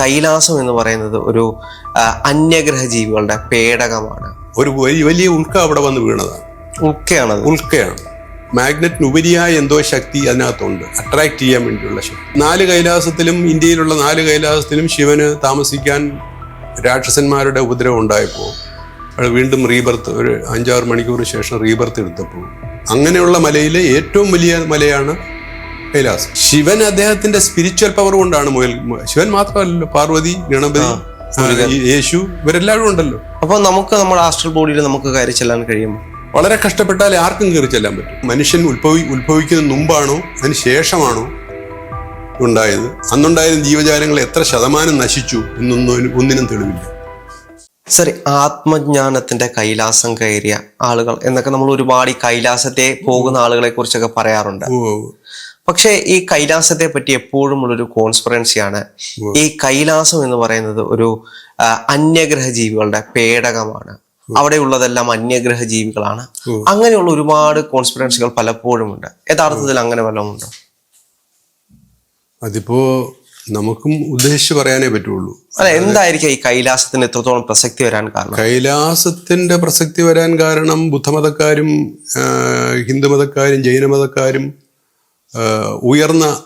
കൈലാസം എന്ന് പറയുന്നത് ഒരു അന്യഗ്രഹ ജീവികളുടെ പേടകമാണ്. ഒരു വലിയ വലിയ ഉൽക്ക അവിടെ വന്ന് വീണതാണ് ഉൾക്കയാണത് ഉൾക്കയാണ് മാഗ്നറ്റിന് ഉപരിയായ എന്തോ ശക്തി അതിനകത്തുണ്ട്. അട്രാക്ട് ചെയ്യാൻ വേണ്ടിയുള്ള ശക്തി. നാല് കൈലാസത്തിലും ഇന്ത്യയിലുള്ള നാല് കൈലാസത്തിലും ശിവന് താമസിക്കാൻ രാക്ഷസന്മാരുടെ ഉപദ്രവം ഉണ്ടായപ്പോൾ അയാൾ വീണ്ടും റീബർത്ത് ഒരു അഞ്ചാറ് മണിക്കൂർ ശേഷം റീബർത്ത് എടുത്തപ്പോൾ അങ്ങനെയുള്ള മലയിലെ ഏറ്റവും വലിയ മലയാണ് കൈലാസം. ശിവൻ അദ്ദേഹത്തിന്റെ സ്പിരിച്വൽ പവർ കൊണ്ടാണ് മുയൽ ശിവൻ മാത്രമല്ലല്ലോ പാർവതി ഗണപതി യേശു ഇവരെല്ലാവരും ഉണ്ടല്ലോ. അപ്പൊ നമുക്ക് നമ്മുടെ ആസ്ട്രൽ ബോഡിയിൽ നമുക്ക് കയറി ചെല്ലാൻ കഴിയും വളരെ കഷ്ടപ്പെട്ടാൽ ആർക്കും കയറി ചെല്ലാൻ പറ്റും. മനുഷ്യൻ ഉത്ഭവി ഉത്ഭവിക്കുന്ന മുമ്പാണോ അതിന് ശേഷമാണോ ഉണ്ടായത്? അന്നുണ്ടായിരുന്ന ജീവജാലങ്ങൾ എത്ര ശതമാനം നശിച്ചു എന്നൊന്നും ഒന്നിനും തെളിവില്ല. സറി ആത്മജ്ഞാനത്തിന്റെ കൈലാസം കയറിയ ആളുകൾ എന്നൊക്കെ നമ്മൾ ഒരുപാട് ഈ കൈലാസത്തെ പോകുന്ന ആളുകളെ കുറിച്ചൊക്കെ പറയാറുണ്ട്. പക്ഷേ ഈ കൈലാസത്തെ പറ്റി എപ്പോഴും ഉള്ളൊരു കോൺസ്പിറൻസിയാണ്. ഈ കൈലാസം എന്ന് പറയുന്നത് ഒരു അന്യഗ്രഹ ജീവികളുടെ പേടകമാണ്. അവിടെ ഉള്ളതെല്ലാം അന്യഗ്രഹ ജീവികളാണ് അങ്ങനെയുള്ള ഒരുപാട് കോൺസ്പിറൻസികൾ പലപ്പോഴും ഉണ്ട് യഥാർത്ഥത്തിൽ അങ്ങനെ വല്ലതും ഉണ്ടോ? അതിപ്പോ നമുക്കും ഉദ്ദേശിച്ച് പറയാനേ പറ്റുള്ളൂ. അല്ല എന്തായിരിക്കും ഈ കൈലാസത്തിന് എത്രത്തോളം പ്രസക്തി വരാൻ കാരണം? കൈലാസത്തിന്റെ പ്രസക്തി വരാൻ കാരണം ബുദ്ധമതക്കാരും ഹിന്ദുമതക്കാരും ജൈനമതക്കാരും ഉയർന്ന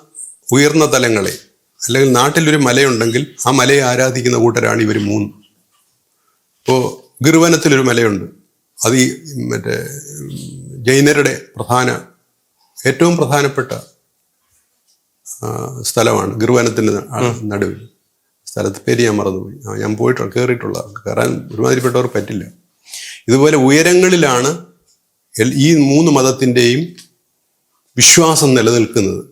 ഉയർന്ന തലങ്ങളെ അല്ലെങ്കിൽ നാട്ടിലൊരു മലയുണ്ടെങ്കിൽ ആ മലയെ ആരാധിക്കുന്ന കൂട്ടരാണ് ഇവർ മൂന്ന്. ഇപ്പോൾ ഗിർവനത്തിലൊരു മലയുണ്ട്. അത് ഈ മറ്റേ ജൈനരുടെ പ്രധാന ഏറ്റവും പ്രധാനപ്പെട്ട സ്ഥലമാണ്. ഗിർവനത്തിന്റെ നടുവിൽ. സ്ഥലത്ത് പേര് ഞാൻ മറന്നുപോയി. ഞാൻ പോയിട്ട് കയറിയിട്ടുള്ള കയറാൻ ഒരുമാതിരിപ്പെട്ടവർ പറ്റില്ല. ഇതുപോലെ ഉയരങ്ങളിലാണ് ഈ മൂന്ന് മതത്തിന്റെയും വിശ്വാസം നിലനിൽക്കുന്നത്.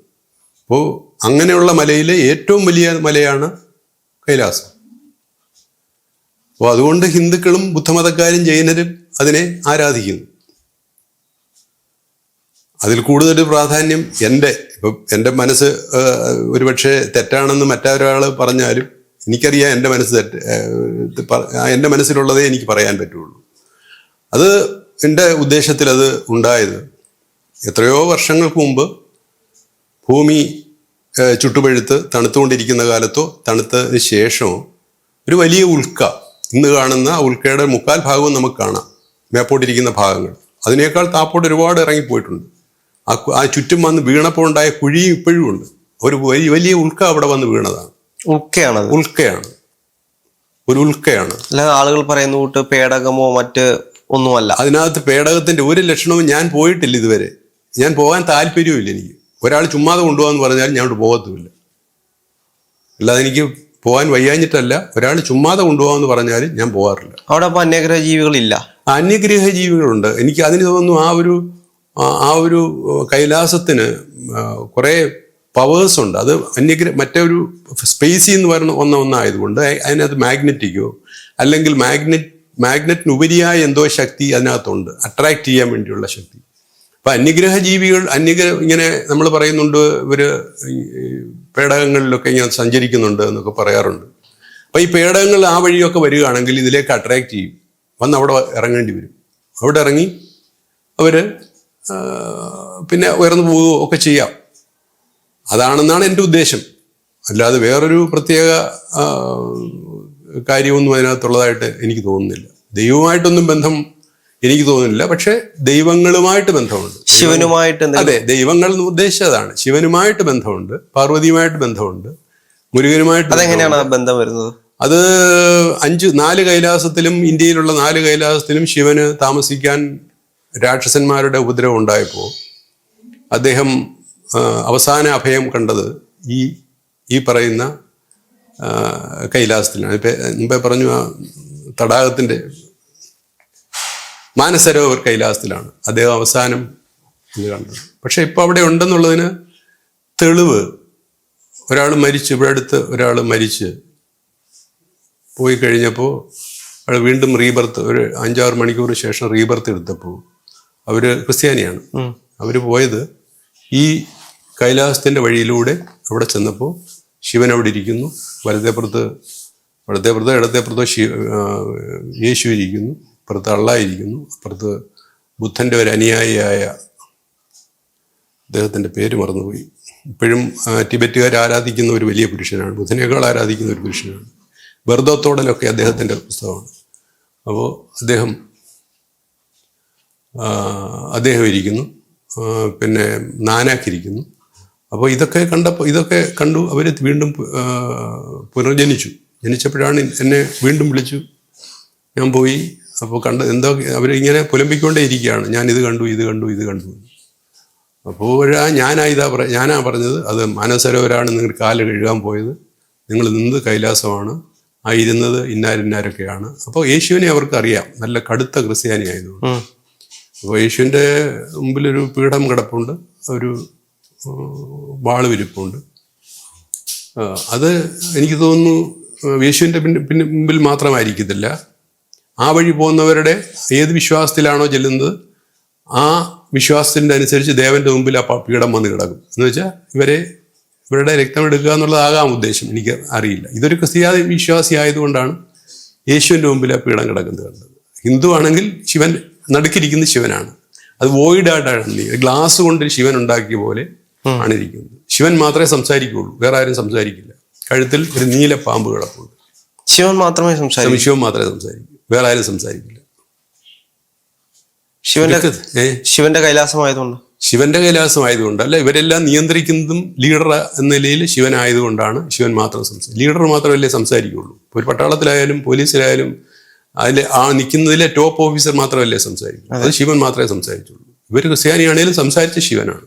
അപ്പോൾ അങ്ങനെയുള്ള മലയിലെ ഏറ്റവും വലിയ മലയാണ് കൈലാസം. അപ്പോൾ അതുകൊണ്ട് ഹിന്ദുക്കളും ബുദ്ധമതക്കാരും ജൈനരും അതിനെ ആരാധിക്കുന്നു. അതിൽ കൂടുതൽ പ്രാധാന്യം എന്റെ. ഇപ്പം എന്റെ മനസ്സ് ഒരുപക്ഷെ തെറ്റാണെന്ന് മറ്റൊരാൾ പറഞ്ഞാലും എനിക്കറിയാം എന്റെ മനസ്സ് തെറ്റ് എന്റെ മനസ്സിലുള്ളതേ എനിക്ക് പറയാൻ പറ്റുള്ളൂ. അത് എന്റെ ഉദ്ദേശത്തിൽ അത് ഉണ്ടായത് എത്രയോ വർഷങ്ങൾക്ക് മുമ്പ് ഭൂമി ചുട്ടുപഴുത്ത് തണുത്തുകൊണ്ടിരിക്കുന്ന കാലത്തോ തണുത്തതിന് ശേഷമോ ഒരു വലിയ ഉൽക്ക. ഇന്ന് കാണുന്ന ആ ഉൽക്കയുടെ മുക്കാൽ ഭാഗവും നമുക്ക് കാണാം. മേപ്പോട്ടിരിക്കുന്ന ഭാഗങ്ങൾ. അതിനേക്കാൾ താപ്പോട്ട് ഒരുപാട് ഇറങ്ങിപ്പോയിട്ടുണ്ട്. ആ ആ ചുറ്റും വന്ന് വീണപ്പോൾ ഉണ്ടായ കുഴിയും ഇപ്പോഴും ഉണ്ട്. ഒരു വലിയ വലിയ ഉൽക്ക അവിടെ വന്ന് വീണതാണ്. ഉൽക്കയാണ് ഉൽക്കയാണ്. ഒരു ഉൽക്കയാണ്. അല്ലാതെ ആളുകൾ പറയുന്ന കൂട്ട് പേടകമോ മറ്റ് ഒന്നുമല്ല. അതിനകത്ത് പേടകത്തിന്റെ ഒരു ലക്ഷണവും ഞാൻ പോയിട്ടില്ല ഇതുവരെ. ഞാൻ പോകാൻ താല്പര്യമില്ല എനിക്ക്. ഒരാൾ ചുമ്മാതെ കൊണ്ടുപോകാന്ന് പറഞ്ഞാൽ ഞാൻ പോകത്തുമില്ല. അല്ലാതെ എനിക്ക് പോകാൻ വയ്യാഞ്ഞിട്ടല്ല. ഒരാൾ ചുമ്മാതെ കൊണ്ടുപോകാന്ന് പറഞ്ഞാൽ ഞാൻ പോകാറില്ല. അവിടെ അപ്പോൾ അന്യഗ്രഹ ജീവികളില്ല അന്യഗ്രഹ ജീവികളുണ്ട് എനിക്ക് അതിന് തോന്നുന്നു ആ ഒരു ആ- ഒരു കൈലാസത്തിന് കുറേ പവേഴ്സ് ഉണ്ട്. അത് അന്യഗ്രഹ മറ്റൊരു സ്പേസിൽ എന്ന് പറയുന്ന ഒന്ന ഒന്നായതുകൊണ്ട് അതിനകത്ത് മാഗ്നറ്റിക്കോ അല്ലെങ്കിൽ മാഗ്നറ്റ് മാഗ്നറ്റിനുപരിയായ എന്തോ ശക്തി അതിനകത്തുണ്ട്. അട്രാക്ട് ചെയ്യാൻ വേണ്ടിയുള്ള ശക്തി. അപ്പൊ അന്യഗ്രഹ ജീവികൾ അന്യഗ്രഹ ഇങ്ങനെ നമ്മൾ പറയുന്നുണ്ട് ഇവർ പേടകങ്ങളിലൊക്കെ ഇങ്ങനെ സഞ്ചരിക്കുന്നുണ്ട് എന്നൊക്കെ പറയാറുണ്ട്. അപ്പൊ ഈ പേടകങ്ങൾ ആ വഴിയൊക്കെ വരികയാണെങ്കിൽ ഇതിലേക്ക് അട്രാക്റ്റ് ചെയ്യും. വന്ന് അവിടെ ഇറങ്ങേണ്ടി വരും. അവിടെ ഇറങ്ങി അവർ പിന്നെ ഉയർന്നു പോവുകയോ ഒക്കെ ചെയ്യാം. അതാണെന്നാണ് എന്റെ ഉദ്ദേശം. അല്ലാതെ വേറൊരു പ്രത്യേക കാര്യമൊന്നും അതിനകത്തുള്ളതായിട്ട് എനിക്ക് തോന്നുന്നില്ല. ദൈവമായിട്ടൊന്നും ബന്ധം എനിക്ക് തോന്നുന്നില്ല. പക്ഷെ ദൈവങ്ങളുമായിട്ട് ബന്ധമുണ്ട്. ശിവനുമായിട്ട് അതെ ദൈവങ്ങൾ ഉദ്ദേശിച്ചതാണ് ശിവനുമായിട്ട് ബന്ധമുണ്ട്. പാർവതിയുമായിട്ട് ബന്ധമുണ്ട്. മുരുകനുമായിട്ട് അതെങ്ങനെയാണ് ആ ബന്ധം വരുന്നത്? അത് അഞ്ച് നാല് കൈലാസത്തിലും ഇന്ത്യയിലുള്ള നാല് കൈലാസത്തിലും ശിവന് താമസിക്കാൻ രാക്ഷസന്മാരുടെ ഉപദ്രവം ഉണ്ടായപ്പോൾ അദ്ദേഹം അവസാന അഭയം കണ്ടത് ഈ ഈ പറയുന്ന കൈലാസത്തിലാണ്. ഇപ്പം മുമ്പേ പറഞ്ഞു ആ തടാകത്തിന്റെ മാനസരോവർ കൈലാസത്തിലാണ്. അദ്ദേഹം അവസാനം ഇത് കണ്ടത് പക്ഷെ ഇപ്പൊ അവിടെ ഉണ്ടെന്നുള്ളതിന് തെളിവ്. ഒരാൾ മരിച്ച് ഇവിടെ അടുത്ത് ഒരാൾ മരിച്ച് പോയി കഴിഞ്ഞപ്പോൾ അയാൾ വീണ്ടും റീബർത്ത് ഒരു അഞ്ചാറ് മണിക്കൂർ ശേഷം റീബർത്ത് എടുത്തപ്പോൾ അവർ ക്രിസ്ത്യാനിയാണ്. അവർ പോയത് ഈ കൈലാസത്തിന്റെ വഴിയിലൂടെ അവിടെ ചെന്നപ്പോൾ ശിവൻ അവിടെ ഇരിക്കുന്നു. വലത്തേപ്പുറത്ത് വലത്തേപ്പുറത്തോ ഇടത്തേപ്പുറത്തോ ശി യേശു ഇരിക്കുന്നു. അപ്പുറത്ത് അള്ളായിരിക്കുന്നു അപ്പുറത്ത് ബുദ്ധന്റെ ഒരു അനുയായിയായ അദ്ദേഹത്തിന്റെ പേര് മറന്നുപോയി. ഇപ്പോഴും ടിബറ്റുകാർ ആരാധിക്കുന്ന ഒരു വലിയ പുരുഷനാണ് ബുധനേക്കാൾ ആരാധിക്കുന്ന ഒരു പുരുഷനാണ്. ബർദോത്തോടലൊക്കെ അദ്ദേഹത്തിന്റെ പുസ്തകമാണ്. അപ്പോൾ അദ്ദേഹം അദ്ദേഹം ഇരിക്കുന്നു പിന്നെ നാനാക്കിരിക്കുന്നു. അപ്പോൾ ഇതൊക്കെ കണ്ടപ്പോൾ ഇതൊക്കെ കണ്ടു അവർ വീണ്ടും പുനർജനിച്ചു. ജനിച്ചപ്പോഴാണ് എന്നെ വീണ്ടും വിളിച്ചു. ഞാൻ പോയി അപ്പോൾ കണ്ട് എന്തോ അവരിങ്ങനെ പുലമ്പിക്കൊണ്ടേ ഇരിക്കുകയാണ്. ഞാൻ ഇത് കണ്ടു ഇത് കണ്ടു ഇത് കണ്ടു. അപ്പോൾ ഞാനാ ഇതാ പറ ഞാനാ പറഞ്ഞത് അത് മാനസരോവരാണ് നിങ്ങൾ കാൽ കഴുകാൻ പോയത്. നിങ്ങൾ നിന്ന് കൈലാസമാണ് ആ ഇരുന്നത് ഇന്നാരിന്നാരൊക്കെയാണ്. അപ്പോൾ യേശുവിനെ അവർക്ക് അറിയാം നല്ല കടുത്ത ക്രിസ്ത്യാനി ആയതുകൊണ്ട് അപ്പോൾ യേശുവിന്റെ മുമ്പിലൊരു പീഠം കിടപ്പുണ്ട് ഒരു വാളുവിരിപ്പുണ്ട്. വാൾ വിരിപ്പുണ്ട് അത് എനിക്ക് തോന്നുന്നു യേശുവിന്റെ പിന്നെ പിന്നെ മുമ്പിൽ മാത്രമായിരിക്കത്തില്ല. ആ വഴി പോകുന്നവരുടെ ഏത് വിശ്വാസത്തിലാണോ ചെല്ലുന്നത് ആ വിശ്വാസത്തിന്റെ അനുസരിച്ച് ദേവന്റെ മുമ്പിൽ ആ പീഠം വന്ന് കിടക്കും. എന്ന് വെച്ചാൽ ഇവരെ ഇവരുടെ രക്തം എടുക്കുക എന്നുള്ളതാകാം ഉദ്ദേശം. എനിക്ക് അറിയില്ല. ഇതൊരു ക്രിസ്തീയ വിശ്വാസി ആയതുകൊണ്ടാണ് യേശുവിന്റെ മുമ്പിൽ ആ പീഠം കിടക്കുന്നത് കണ്ടത്. ഹിന്ദു ആണെങ്കിൽ ശിവൻ നടുക്കിരിക്കുന്നത് ശിവനാണ്. അത് വോയിഡായിട്ടാണ് ഗ്ലാസ് കൊണ്ട് ശിവൻ ഉണ്ടാക്കിയ പോലെ ആണ് ഇരിക്കുന്നത്. ശിവൻ മാത്രമേ സംസാരിക്കുകയുള്ളൂ. വേറെ ആരും സംസാരിക്കില്ല. കഴുത്തിൽ ഒരു നീല പാമ്പ് കിടപ്പുണ്ട്. ശിവൻ മാത്രമേ സംസാരിക്കൂ. ശിവൻ മാത്രമേ സംസാരിക്കൂ. വേറെ ആരും സംസാരിക്കില്ല. ശിവന്റെ ശിവന്റെ കൈലാസമായതുകൊണ്ട്. ശിവന്റെ കൈലാസമായതുകൊണ്ട് അല്ല ഇവരെല്ലാം നിയന്ത്രിക്കുന്നതും ലീഡർ എന്ന നിലയിൽ ശിവൻ ആയതുകൊണ്ടാണ് ശിവൻ മാത്രം സംസാരിക്കും ലീഡർ മാത്രമല്ലേ സംസാരിക്കുള്ളൂ. ഒരു പട്ടാളത്തിലായാലും പോലീസിലായാലും അതിൽ ആ നിൽക്കുന്നതിലെ ടോപ്പ് ഓഫീസർ മാത്രമല്ലേ സംസാരിക്കും. അത്. ശിവൻ മാത്രമേ സംസാരിച്ചുള്ളൂ. ഇവർ ക്രിസ്ത്യാനിയാണേലും സംസാരിച്ച ശിവനാണ്.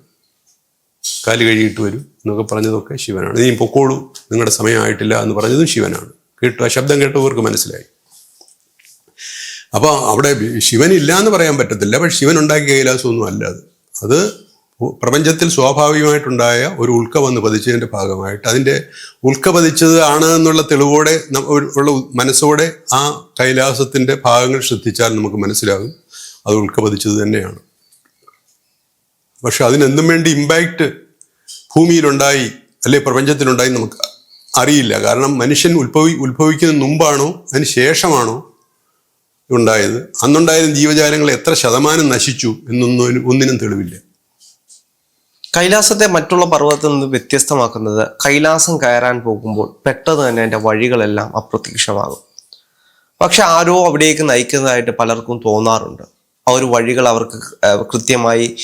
കാൽ കഴുകിയിട്ട് വരും എന്നൊക്കെ പറഞ്ഞതൊക്കെ ശിവനാണ്. നീ പൊക്കോളൂ നിങ്ങളുടെ സമയമായിട്ടില്ല എന്ന് പറഞ്ഞതും ശിവനാണ്. കേട്ടു ആ ശബ്ദം കേട്ടവർക്ക് മനസ്സിലായി. അപ്പോൾ അവിടെ ശിവൻ ഇല്ല എന്ന് പറയാൻ പറ്റത്തില്ല പക്ഷെ ശിവൻ ഉണ്ടാക്കിയ കൈലാസമൊന്നും അല്ല അത്. അത് പ്രപഞ്ചത്തിൽ സ്വാഭാവികമായിട്ടുണ്ടായ ഒരു ഉൾക്ക വന്ന് പതിച്ചതിന്റെ ഭാഗമായിട്ട് അതിന്റെ ഉൾക്ക പതിച്ചത് ആണ് എന്നുള്ള തെളിവോടെ ഉള്ള മനസ്സോടെ ആ കൈലാസത്തിന്റെ ഭാഗങ്ങൾ ശ്രദ്ധിച്ചാൽ നമുക്ക് മനസ്സിലാകും അത് ഉൾക്ക പതിച്ചത് തന്നെയാണ്. പക്ഷെ അതിനെന്തും വേണ്ടി ഇമ്പാക്റ്റ് ഭൂമിയിലുണ്ടായി അല്ലെ പ്രപഞ്ചത്തിലുണ്ടായി നമുക്ക് അറിയില്ല. കാരണം മനുഷ്യൻ ഉത്ഭവി ഉത്ഭവിക്കുന്ന മുമ്പാണോ അതിന് ശേഷമാണോ ഉണ്ടായത്. അന്നുണ്ടായിരുന്ന ജീവജാലങ്ങൾ എത്ര ശതമാനം നശിച്ചു എന്നൊന്നും ഒന്നിനും തെളിവില്ല. കൈലാസത്തെ മറ്റുള്ള പർവതത്തിൽ നിന്ന് വ്യത്യസ്തമാക്കുന്നത് കൈലാസം കയറാൻ പോകുമ്പോൾ പെട്ടെന്ന് തന്നെ അതിന്റെ വഴികളെല്ലാം അപ്രത്യക്ഷമാകും. പക്ഷെ ആരോ അവിടേക്ക് നയിക്കുന്നതായിട്ട് പലർക്കും തോന്നാറുണ്ട്. ആ ഒരു വഴികൾ അവർക്ക് കൃത്യമായി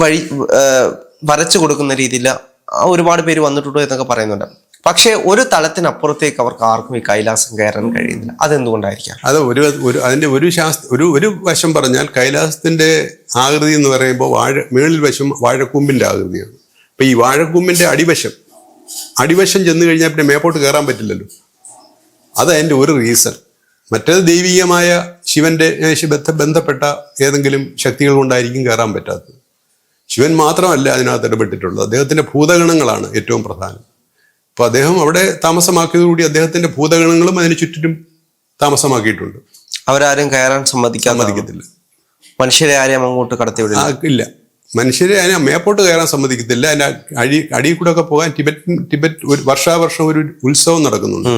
വഴി വരച്ചു കൊടുക്കുന്ന രീതിയിൽ ഒരുപാട് പേര് വന്നിട്ടുണ്ടോ എന്നൊക്കെ പറയുന്നുണ്ട്. പക്ഷേ ഒരു തലത്തിനപ്പുറത്തേക്ക് അവർക്ക് ആർക്കും ഈ കൈലാസം കയറാൻ കഴിയുന്നില്ല. അതെന്തുകൊണ്ടായിരിക്കാം? അത് ഒരു ഒരു അതിന്റെ ഒരു ശാസ്ത്ര ഒരു ഒരു വശം പറഞ്ഞാൽ കൈലാസത്തിന്റെ ആകൃതി എന്ന് പറയുമ്പോൾ വാഴ മേളിൽ വശം വാഴക്കൂമ്പിന്റെ ആകൃതിയാണ്. അപ്പം ഈ വാഴക്കൂമ്പിന്റെ അടിവശം അടിവശം ചെന്ന് കഴിഞ്ഞാൽ പിന്നെ മേപ്പോട്ട് കയറാൻ പറ്റില്ലല്ലോ. അത് അതിന്റെ ഒരു റീസൺ മറ്റേത് ദൈവീകമായ ശിവന്റെ ബന്ധപ്പെട്ട ഏതെങ്കിലും ശക്തികൾ കൊണ്ടായിരിക്കും കയറാൻ പറ്റാത്തത്. ശിവൻ മാത്രമല്ല അതിനകത്ത് ഇടപെട്ടിട്ടുള്ളത്. അദ്ദേഹത്തിന്റെ ഭൂതഗണങ്ങളാണ് ഏറ്റവും പ്രധാനം. അപ്പൊ അദ്ദേഹം അവിടെ താമസമാക്കിയതോടുകൂടി അദ്ദേഹത്തിന്റെ ഭൂതഗണങ്ങളും അതിന് ചുറ്റിലും താമസമാക്കിയിട്ടുണ്ട്. അവരാരും കയറാൻ സമ്മതിക്കാൻ സമ്മതിക്കത്തില്ല. മനുഷ്യരെ ആരെയും അങ്ങോട്ട് കടത്തിവിടില്ല ഇല്ല. മനുഷ്യരെ അതിനെ മേപ്പോട്ട് കയറാൻ സമ്മതിക്കത്തില്ല. അതിന്റെ അടി അടിയിൽ കൂടെ ഒക്കെ പോകാൻ ടിബറ്റ് ടിബറ്റ് ഒരു വർഷാവർഷം ഒരു ഉത്സവം നടക്കുന്നുണ്ട്.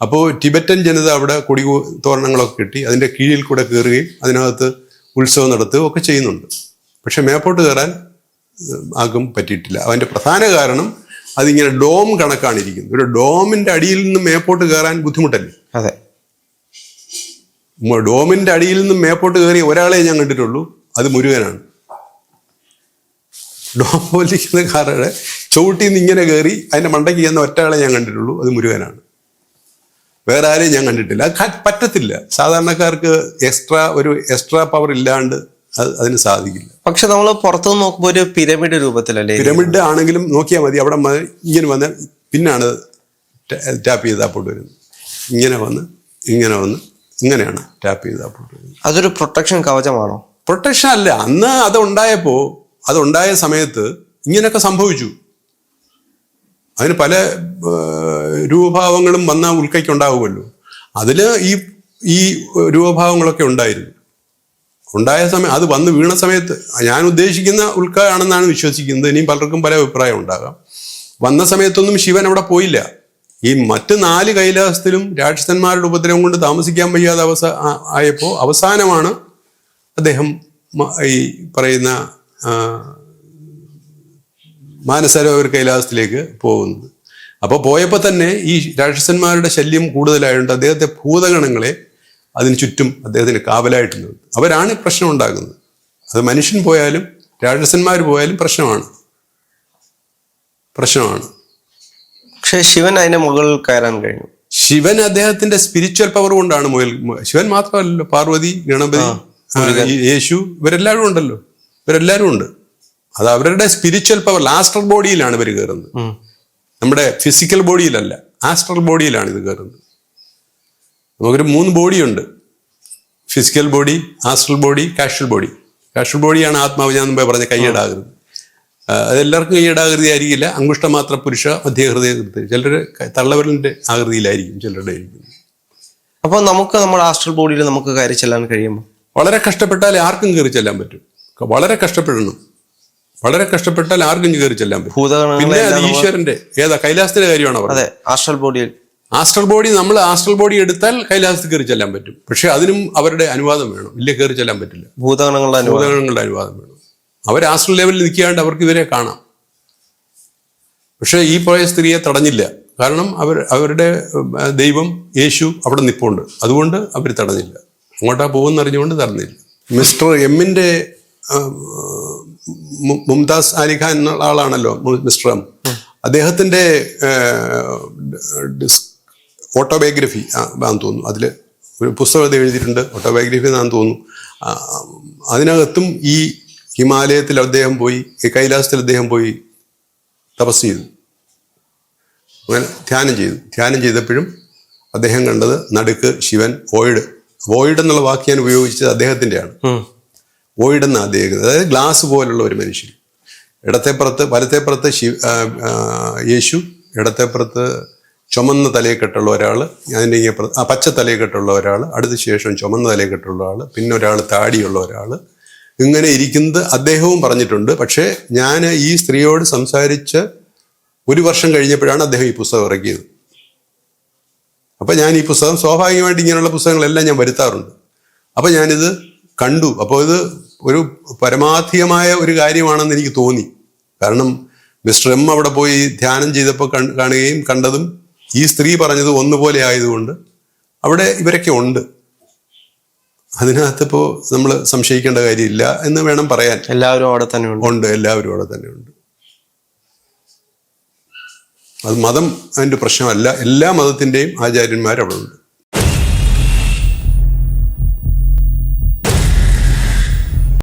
അപ്പോൾ ടിബറ്റൻ ജനത അവിടെ കൊടി തോരണങ്ങളൊക്കെ കിട്ടി അതിന്റെ കീഴിൽ കൂടെ കയറുകയും അതിനകത്ത് ഉത്സവം നടത്തുകയും ഒക്കെ ചെയ്യുന്നുണ്ട്. പക്ഷെ മേപ്പോട്ട് കയറാൻ ആകും ആർക്കും പറ്റിയിട്ടില്ല. അതിന്റെ പ്രധാന കാരണം അതിങ്ങനെ ഡോം കണക്കാണ് ഇരിക്കുന്നത് ഒരു ഡോമിന്റെ അടിയിൽ നിന്ന് മേപ്പോട്ട് കയറാൻ ബുദ്ധിമുട്ടല്ലേ? അതെ. ഡോമിന്റെ അടിയിൽ നിന്ന് മേപ്പോട്ട് കയറി ഒരാളെ ഞാൻ കണ്ടിട്ടുള്ളൂ. അത് മുരുകനാണ്. ഡോം പോലിരിക്കുന്ന കാറുടെ ചവിട്ടിൽ നിന്ന് ഇങ്ങനെ കയറി അതിന്റെ മണ്ടയ്ക്ക് ചെന്ന ഒറ്റയാളെ ഞാൻ കണ്ടിട്ടുള്ളൂ. അത് മുരുകനാണ്. വേറെ ആരെയും ഞാൻ കണ്ടിട്ടില്ല. അത് പറ്റത്തില്ല. സാധാരണക്കാർക്ക് എക്സ്ട്രാ ഒരു എക്സ്ട്രാ പവർ ഇല്ലാണ്ട് അതിന് സാധിക്കില്ല. പക്ഷെ നമ്മൾ പുറത്തു നോക്കുമ്പോൾ ഒരു പിരമിഡ് രൂപത്തിലല്ലേ പിരമിഡ് ആണെങ്കിലും നോക്കിയാൽ മതി. അവിടെ ഇങ്ങനെ വന്ന് പിന്നാണ് ടാപ്പ് ചെയ്ത് അപ്പോട്ട് വരുന്നത്. ഇങ്ങനെ വന്ന് ഇങ്ങനെ വന്ന് ഇങ്ങനെയാണ് ടാപ്പ് ചെയ്ത് അപ്പോട്ട് വരുന്നത്. അതൊരു പ്രൊട്ടക്ഷൻ കവചമാണോ? പ്രൊട്ടക്ഷൻ അല്ല. അന്ന് അത് ഉണ്ടായപ്പോ അത് ഉണ്ടായ സമയത്ത് ഇങ്ങനെയൊക്കെ സംഭവിച്ചു. അതിന് പല രൂപഭാവങ്ങളും വന്ന ഉൾക്കയ്ക്ക് ഉണ്ടാവുമല്ലോ. അതിൽ ഈ ഈ രൂപഭാവങ്ങളൊക്കെ ഉണ്ടായിരുന്നു. ഉണ്ടായ സമയം അത് വന്ന് വീണ സമയത്ത് ഞാൻ ഉദ്ദേശിക്കുന്ന ഉൾക്ക ആണെന്നാണ് വിശ്വസിക്കുന്നത്. ഇനിയും പലർക്കും പല അഭിപ്രായം ഉണ്ടാകാം. വന്ന സമയത്തൊന്നും ശിവൻ അവിടെ പോയില്ല. ഈ മറ്റ് നാല് കൈലാസത്തിലും രാക്ഷസന്മാരുടെ ഉപദ്രവം കൊണ്ട് താമസിക്കാൻ വയ്യാതെ അവസ ആയപ്പോൾ ആയപ്പോ അവസാനമാണ് അദ്ദേഹം ഈ പറയുന്ന മാനസരോവർ കൈലാസത്തിലേക്ക് പോകുന്നത്. അപ്പോൾ പോയപ്പോൾ തന്നെ ഈ രാക്ഷസന്മാരുടെ ശല്യം കൂടുതലായതുകൊണ്ട് അദ്ദേഹത്തെ ഭൂതഗണങ്ങളെ അതിന് ചുറ്റും അദ്ദേഹത്തിന് കാവലായിട്ടുള്ളത്. അവരാണ് പ്രശ്നം ഉണ്ടാകുന്നത്. അത് മനുഷ്യൻ പോയാലും രാക്ഷസന്മാർ പോയാലും പ്രശ്നമാണ്. പ്രശ്നമാണ്. പക്ഷെ ശിവൻ അതിന്റെ മുകളിൽ കയറാൻ കഴിഞ്ഞു. ശിവൻ അദ്ദേഹത്തിന്റെ സ്പിരിച്വൽ പവർ കൊണ്ടാണ് മുയൽ ശിവൻ മാത്രമല്ലല്ലോ പാർവതി ഗണപതി യേശു ഇവരെല്ലാവരും ഉണ്ടല്ലോ. ഇവരെല്ലാവരും ഉണ്ട്. അത് അവരുടെ സ്പിരിച്വൽ പവർ ആസ്ട്രൽ ബോഡിയിലാണ് ഇവർ കയറുന്നത് നമ്മുടെ ഫിസിക്കൽ ബോഡിയിലല്ല ആസ്ട്രൽ ബോഡിയിലാണ് ഇത് കയറുന്നത് നമുക്കൊരു മൂന്ന് ബോഡിയുണ്ട്. Physical body astral body causal body casual ബോഡിയാണ് ആത്മാവ് ഞാൻ മുമ്പേ പറഞ്ഞ കൈയ്യടാകൃതി. അതെല്ലാവർക്കും കൈയിടാകൃതി ആയിരിക്കില്ല. അങ്കുഷ്ടമാത്ര പുരുഷ മധ്യഹൃദയ ചിലർ തള്ളവരലിന്റെ ആകൃതിയിലായിരിക്കും ചിലരുടെ ആയിരിക്കും അപ്പൊ നമുക്ക് നമ്മുടെ ആസ്ട്രൽ ബോഡിയിൽ നമുക്ക് കയറി ചെല്ലാൻ കഴിയുമോ? വളരെ കഷ്ടപ്പെട്ടാൽ ആർക്കും കയറി ചെല്ലാൻ പറ്റും. വളരെ കഷ്ടപ്പെടണം. വളരെ കഷ്ടപ്പെട്ടാൽ ആർക്കും കയറി ചെല്ലാൻ പറ്റും. പിന്നെ അത് ഈശ്വരന്റെ ഏതാ കൈലാസത്തിന്റെ കാര്യമാണോ അതെ ആസ്ട്രൽ ബോഡിയിൽ ആസ്ട്രൽ ബോഡി നമ്മൾ ആസ്ട്രൽ ബോഡി എടുത്താൽ കൈലാസത്തിൽ കയറി ചെല്ലാൻ പറ്റും. പക്ഷെ അതിനും അവരുടെ അനുവാദം വേണം. ഇല്ല കയറി ചെല്ലാൻ പറ്റില്ല. ഭൂതഗണങ്ങളുടെ ഭൂതഗണങ്ങളുടെ അനുവാദം വേണം. അവർ ആസ്ട്രൽ ലെവലിൽ നിൽക്കാണ്ട് അവർക്ക് ഇവരെ കാണാം. പക്ഷേ ഈ പോയ സ്ത്രീയെ തടഞ്ഞില്ല. കാരണം അവർ അവരുടെ ദൈവം യേശു അവിടെ നിപ്പുണ്ട്. അതുകൊണ്ട് അവർ തടഞ്ഞില്ല. അങ്ങോട്ടാ പോകുന്ന അറിഞ്ഞുകൊണ്ട് തടഞ്ഞില്ല. മിസ്റ്റർ മു- മുംതാസ് അലിഖാൻ എന്നുള്ള ആളാണല്ലോ മിസ്റ്റർ എം. അദ്ദേഹത്തിന്റെ ഓട്ടോബയോഗ്രഫി ആണെന്ന് തോന്നുന്നു. അതിൽ ഒരു പുസ്തകം എഴുതിയിട്ടുണ്ട് ഓട്ടോബയോഗ്രഫി എന്നാന്ന് തോന്നുന്നു. അതിനകത്തും ഈ ഹിമാലയത്തിൽ അദ്ദേഹം പോയി കൈലാസത്തിൽ അദ്ദേഹം പോയി തപസ് ചെയ്തു. അങ്ങനെ ധ്യാനം ചെയ്തു. ധ്യാനം ചെയ്തപ്പോഴും അദ്ദേഹം കണ്ടത് നടുക്ക് ശിവൻ വോയിഡ്. വോയിഡ് എന്നുള്ള വാക്ക് ഞാൻ ഉപയോഗിച്ചത് അദ്ദേഹത്തിന്റെയാണ്. വോയിഡ് എന്ന അദ്ദേഹം. അതായത് ഗ്ലാസ് പോലുള്ള ഒരു മനുഷ്യൻ. ഇടത്തേപ്പുറത്ത് വലത്തേപ്പുറത്ത് ശിവ യേശു ഇടത്തേപ്പുറത്ത് ചുമന്ന തലയെക്കെട്ടുള്ള ഒരാൾ അതിന്റെ ആ പച്ച തലയെക്കെട്ടുള്ള ഒരാൾ അടുത്ത ശേഷം ചുമന്ന തലയെക്കെട്ടുള്ള ആൾ പിന്നെ ഒരാൾ താടിയുള്ള ഒരാൾ ഇങ്ങനെ ഇരിക്കുന്നത് അദ്ദേഹവും പറഞ്ഞിട്ടുണ്ട്. പക്ഷേ ഞാൻ ഈ സ്ത്രീയോട് സംസാരിച്ച് ഒരു വർഷം കഴിഞ്ഞപ്പോഴാണ് അദ്ദേഹം ഈ പുസ്തകം ഇറക്കിയത്. അപ്പം ഞാൻ ഈ പുസ്തകം സ്വാഭാവികമായിട്ട് ഇങ്ങനെയുള്ള പുസ്തകങ്ങളെല്ലാം ഞാൻ വരുത്താറുണ്ട്. അപ്പം ഞാനിത് കണ്ടു. അപ്പോൾ ഇത് ഒരു പരമാധികമായ ഒരു കാര്യമാണെന്ന് എനിക്ക് തോന്നി. കാരണം മിസ്റ്റർ എം അവിടെ പോയി ധ്യാനം ചെയ്തപ്പോൾ കാണുകയും കണ്ടതും ഈ സ്ത്രീ പറഞ്ഞത് ഒന്നുപോലെ ആയതുകൊണ്ട് അവിടെ ഇവരൊക്കെ ഉണ്ട്. അതിനകത്തിപ്പോൾ നമ്മൾ സംശയിക്കേണ്ട കാര്യമില്ല എന്ന് വേണം പറയാൻ. എല്ലാവരും അവിടെ തന്നെ ഉണ്ട്. ഉണ്ട് എല്ലാവരും അവിടെ തന്നെ ഉണ്ട്. അത് മതം അതിന്റെ പ്രശ്നമല്ല. എല്ലാ മതത്തിന്റെയും ആചാര്യന്മാർ അവിടെ ഉണ്ട്.